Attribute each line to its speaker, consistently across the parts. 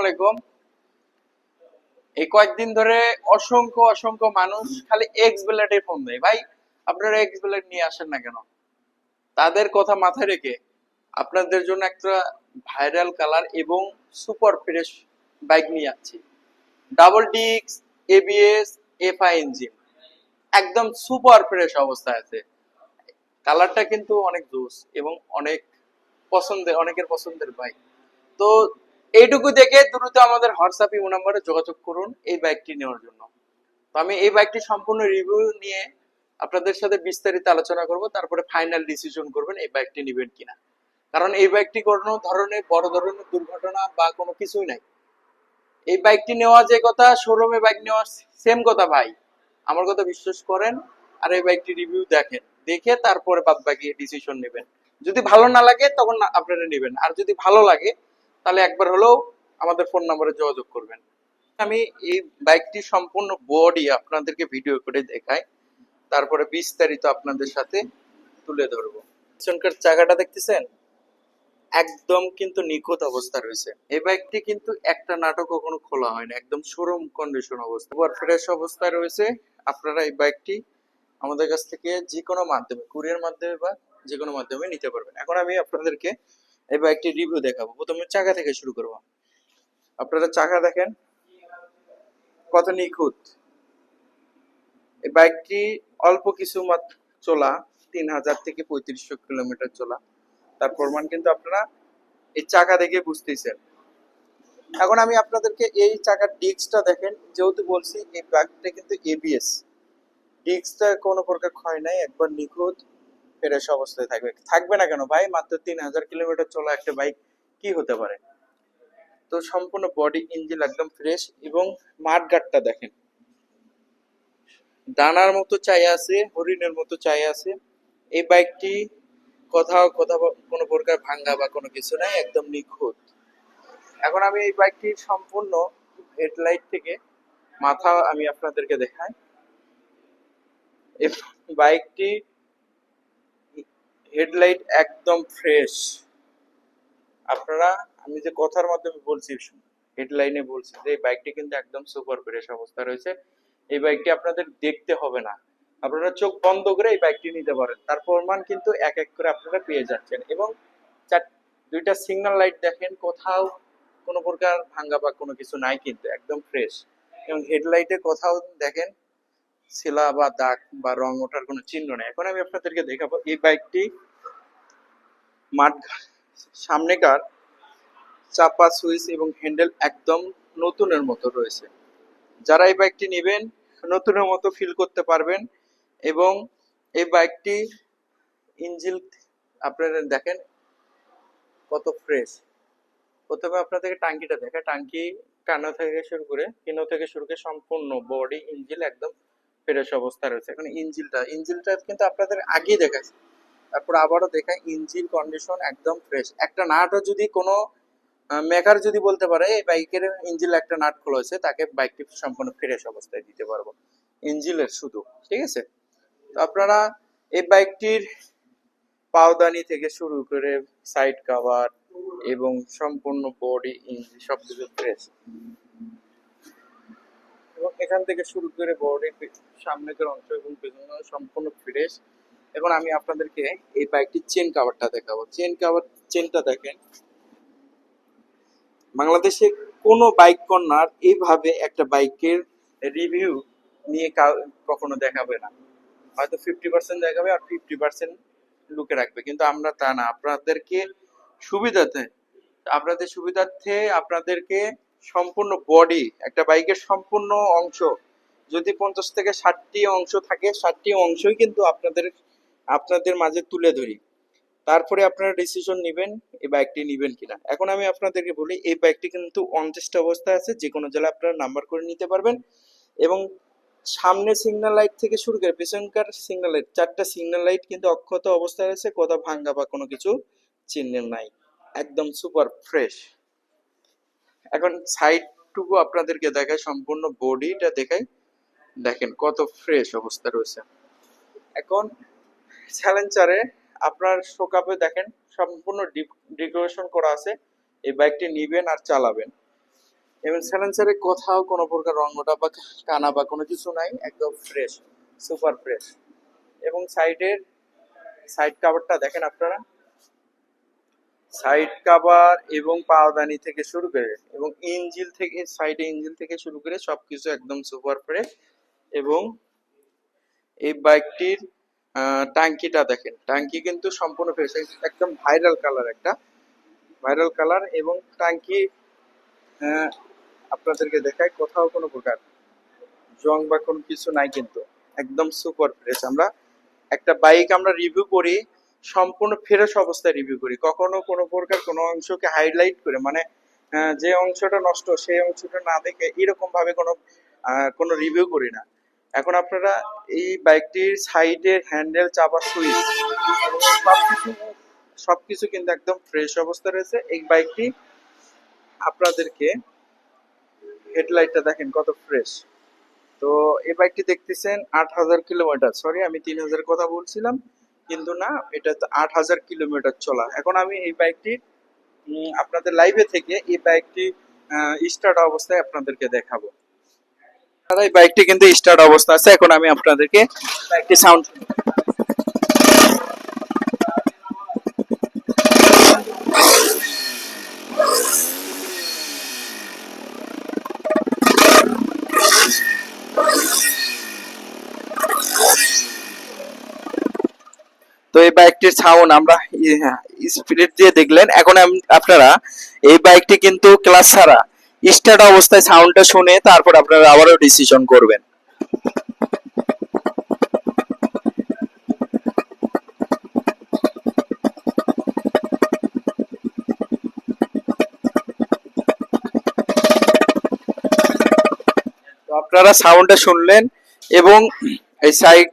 Speaker 1: আলাইকুম। এই কয়েকদিন ধরে অসংখ্য অসংখ্য মানুষ খালি এক্স ফোন দেয়। ভাই, আপনারা এক্স ব্লেড নিয়ে আসেন না কেন? তাদের কথা মাথায় রেখে আপনাদের জন্য একটা ভাইরাল কালার এবং সুপার ফ্রেশ বাইক নিয়ে যাচ্ছি ডাবল ডিক্স এবিএস এফআই ইঞ্জিন একদম সুপার ফ্রেশ অবস্থায় আছে। কালারটা কিন্তু অনেক জোস এবং অনেক পছন্দের, অনেকের পছন্দের বাইক তো এইটুকু দেখে দ্রুত আমাদের হোয়াটসঅ্যাপ, ইমো নাম্বারে যোগাযোগ করুন এই বাইকটি নেওয়ার জন্য। তো আমি এই বাইকটি সম্পূর্ণ রিভিউ নিয়ে আপনাদের সাথে বিস্তারিত আলোচনা করব, তারপরে ফাইনাল ডিসিশন করবেন এই বাইকটি নেবেন কিনা। কারণ এই বাইকটি কোনো ধরনের বড় ধরনের দুর্ঘটনা বা কোনো কিছুই নাই। এই বাইকটি নেওয়া যে কথা শোরুমে বাইক নেওয়া সেম কথা ভাই। আমার কথা বিশ্বাস করেন আর এই বাইকটি রিভিউ দেখেন। দেখে তারপরে বাদ বাকি ডিসিশন নেবেন। যদি ভালো না লাগে, তখন আপনারা নেবেন। আর যদি ভালো লাগে তাহলে একবার হলেও আমাদের ফোন নম্বরে যোগাযোগ করবেন। আমি এই বাইকটি সম্পূর্ণ বডি আপনাদেরকে ভিডিও করে দেখাই। তারপরে বিস্তারিত আপনাদের সাথে তুলে ধরবো। পিছনকার চাকাটা দেখতেছেন? একদম কিন্তু নিখুঁত অবস্থা রয়েছে। এই বাইকটি কিন্তু একটা নাটক কখনো খোলা হয় না। একদম শোরুম কন্ডিশন অবস্থা। আবার ফ্রেশ অবস্থায় রয়েছে আপনারা এই বাইকটি আমাদের কাছ থেকে যে কোনো মাধ্যমে কুরিয়ার মাধ্যমে বা যে কোনো মাধ্যমে নিতে পারবেন। এখন আমি আপনাদেরকে এই বাইকটি রিভিউ দেখাবো। প্রথমে চাকা থেকে শুরু করব। আপনারা চাকা দেখেন। কত নিখুঁত। এই বাইকটি অল্প কিছু মাত্র চলা, তিন হাজার থেকে পঁয়ত্রিশশো কিলোমিটার চলা। তার প্রমাণ কিন্তু আপনারা এই চাকা দেখে বুঝতেছেন। এখন আমি আপনাদেরকে এই চাকার ডিস্কটা দেখেন। যেহেতু বলছি, এই বাইকটা কিন্তু এবিএস ডিস্কটা কোনো প্রকার ক্ষয় নাই, একবার নিখুঁত। ফ্রেশ অবস্থায় থাকবে। থাকবে না কেন ভাই? মাত্র তিন হাজার কিলোমিটার চলা একটা বাইক কি হতে পারে? তো সম্পূর্ণ বডি ইঞ্জিন একদম ফ্রেশ এবং দেখেন। দানার মতো চাই আছে, হরিণের মতো চাই আছে। এই বাইকটি কোথাও কোথাও কোনো প্রকার ভাঙ্গা বা কোনো কিছু নাই, একদম নিখুঁত। এখন আমি এই বাইকটির সম্পূর্ণ হেডলাইট থেকে মাথা আমি আপনাদেরকে দেখাই। বাইকটি হেডলাইট একদম ফ্রেশ। আপনারা, আমি যে কথার মাধ্যমে বলছি, হেডলাইনে বলছি যে, এই বাইকটি কিন্তু একদম সুপার ফ্রেশ অবস্থা রয়েছে। এই বাইকটি আপনাদের দেখতে হবে না। আপনারা চোখ বন্ধ করে এই বাইকটি নিতে পারেন। তার প্রমাণ কিন্তু এক এক করে আপনারা পেয়ে যাচ্ছেন এবং চার, দুইটা সিগন্যাল লাইট দেখেন, কোথাও কোনো প্রকার ভাঙ্গা বা কোনো কিছু নাই কিন্তু, একদম ফ্রেশ এবং হেডলাইটে কোথাও দেখেন, শিলা বা দাগ বা রং ওঠার কোনো চিহ্ন নেই। এখন আমি আপনাদেরকে দেখাবো এই বাইকটি মাঠ সামনেকার চাপা সুইচ এবং হ্যান্ডেল একদম নতুনের মতো রয়েছে। যারা এই বাইকটি নেবেন, নতুনের মতো ফিল করতে পারবেন এবং এই বাইকটি ইঞ্জিল আপনারা দেখেন কত ফ্রেশ প্রথমে আপনাদেরকে টাঙ্কিটা দেখা টাঙ্কি কানো থেকে শুরু করে, কিনো থেকে শুরু করে সম্পূর্ণ বডি ইঞ্জিল একদম ফ্রেশ অবস্থা রয়েছে। এখন ইঞ্জিলটা ইঞ্জিলটা কিন্তু আপনাদের আগেই দেখাচ্ছি। তারপর আবারও দেখায় ইঞ্জিন কন্ডিশন একদম ফ্রেশ একটা নাটও যদি কোনো মেকার যদি বলতে পারে, এই বাইকের ইঞ্জিল একটা নাট খোলা হয়েছে, তাকে বাইকটি সম্পূর্ণ ফ্রেশ অবস্থায় দিতে পারব। ইঞ্জিলের শুধু, ঠিক আছে? তো আপনারা এই বাইকটির পাওদানি থেকে শুরু করে সাইড কভার এবং সম্পূর্ণ বডি ইঞ্জিন সবকিছু ফ্রেশ এবং এখান থেকে শুরু করে বডির সামনের অংশ এবং সম্পূর্ণ ফ্রেশ এখন আমি আপনাদেরকে এই বাইকটির চেন কাভারটা দেখাবো। চেন কাভার চেনটা দেখেন। বাংলাদেশে কোনো বাইক কর্নার এইভাবে একটা বাইকের রিভিউ নিয়ে কখনো দেখাবে না। হয়তো ফিফটি পার্সেন্ট দেখাবে আর ফিফটি পার্সেন্ট লুকে রাখবে। কিন্তু আমরা তা না। আপনাদেরকে সুবিধাতে, আপনাদের সুবিধার্থে আপনাদেরকে সম্পূর্ণ বডি একটা বাইকের সম্পূর্ণ অংশ, যদি পঞ্চাশ থেকে ষাটটি অংশ থাকে, ষাটটি অংশই কিন্তু আপনাদের আপনাদের মাঝে তুলে ধরি। তারপরে আপনারা ডিসিশন নেবেন এই বাইকটি নেবেন কিনা। এখন আমি আপনাদেরকে বলি, এই বাইকটি কিন্তু অনটেস্ট অবস্থায় আছে যে কোনো জেলায় আপনারা নাম্বার করে নিতে পারবেন এবং সামনে সিগন্যাল লাইট থেকে শুরু করে পেছনকার সিগন্যাল লাইট চারটা সিগন্যাল লাইট কিন্তু অক্ষত অবস্থায় আছে, কোথাও ভাঙ্গা বা কোনো কিছু চিহ্ন নাই। একদম সুপার ফ্রেশ এখন সাইডটুকু আপনাদেরকে দেখায় সম্পূর্ণ বডিটা দেখায় দেখেন কত ফ্রেশ অবস্থা রয়েছে। এখন চ্যালেঞ্জারে আপনার শোকাপে দেখেন, সম্পূর্ণ ডেকোরেশন করা আছে। এই বাইকটি নিবেন আর চালাবেন। এবং সাইলেন্সারে কোথাও কোনো প্রকার রং ওঠা বা কানা বা কোনো কিছু নাই, একদম ফ্রেশ সুপার ফ্রেশ এবং সাইডের সাইড কাভারটা দেখেন আপনারা। সাইড কাভার এবং পাওদানি থেকে শুরু করে, এবং ইঞ্জিল থেকে সাইডে ইঞ্জিল থেকে শুরু করে সবকিছু একদম সুপার ফ্রেশ এবং এই বাইকটির টাঙ্কিটা দেখেন। টাঙ্কি কিন্তু সম্পূর্ণ ফ্রেশ একদম ভাইরাল কালার একটা ভাইরাল কালার এবং টাঙ্কি আপনাদেরকে দেখায় কোথাও কোনো প্রকার জং বা কোনো কিছু নাই কিন্তু, একদম সুপার ফ্রেশ আমরা একটা বাইক আমরা রিভিউ করি, সম্পূর্ণ ফ্রেশ অবস্থায় রিভিউ করি। কখনো কোনো প্রকার কোনো অংশকে হাইলাইট করে মানে যে অংশটা নষ্ট, সেই অংশটা না দেখে এরকম ভাবে কোনো কোনো রিভিউ করি না। এখন আপনারা এই বাইকটির সাইডের হ্যান্ডেল, চাপা সুইচ, সবকিছু সবকিছু কিন্তু একদম ফ্রেশ অবস্থা রয়েছে। এই বাইকটি আপনাদেরকে হেডলাইটটা দেখেন কত ফ্রেশ। তো এই বাইকটি দেখতেছেন আট হাজার কিলোমিটার। সরি আমি তিন হাজার কথা বলছিলাম, কিন্তু না, এটা তো আট হাজার কিলোমিটার চলা। এখন আমি এই বাইকটি আপনাদের লাইভে থেকে এই বাইকটি স্টার্ট অবস্থায় আপনাদেরকে দেখাবো। এই বাইকটি কিন্তু স্টার্ট অবস্থা আছে। এখন আমি আপনাদেরকে বাইকটি সাউন্ড তো এই বাইকটির সাউন্ড আমরা স্পিড দিয়ে দেখলেন। এখন আপনারা এই বাইকটি কিন্তু ক্লাস ছাড়া স্টার্ট অবস্থায় সাউন্ডটা শুনে তারপর আপনারা আবারও ডিসিশন করবেন। আপনারা সাউন্ডটা শুনলেন এবং এই সাইড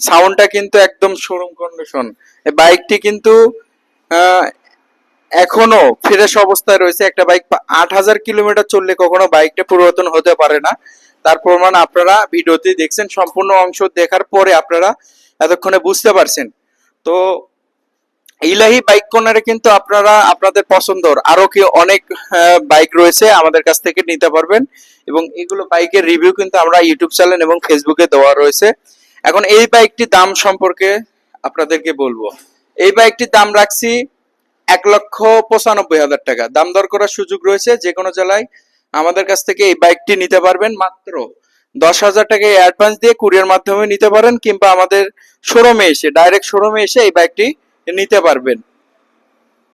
Speaker 1: সাউন্ডটা কিন্তু একদম শোরুম কন্ডিশন বাইকটি কিন্তু এখনও ফ্রেশ অবস্থায় রয়েছে একটা বাইক আট হাজার কিলোমিটার চললে কখনো বাইকটা পরিবর্তন হতে পারে না। তার প্রমাণ আপনারা ভিডিওতে দেখছেন, সম্পূর্ণ অংশ দেখার পরে আপনারা এতক্ষণে বুঝতে পারছেন। তো ইলাহি বাইক কর্নারে কিন্তু আপনারা, আপনাদের পছন্দর আরও কি অনেক বাইক রয়েছে আমাদের কাছ থেকে নিতে পারবেন। এবং এগুলো বাইকের রিভিউ কিন্তু আমরা ইউটিউব চ্যানেল এবং ফেসবুকে দেওয়া রয়েছে। এখন এই বাইকটির দাম সম্পর্কে আপনাদেরকে বলব। এই বাইকটির দাম রাখছি এক লক্ষ পঁচানব্বই হাজার টাকা। দাম দর করার সুযোগ রয়েছে যে কোনো জেলায়। আমাদের কাছ থেকে এই বাইকটি নিতে পারবেন মাত্র দশ হাজার টাকা। অ্যাডভান্স দিয়ে কুরিয়ার মাধ্যমে নিতে পারেন কিংবা আমাদের শোরুমে এসে ডাইরেক্ট শোরুমে এসে এই বাইকটি নিতে পারবেন।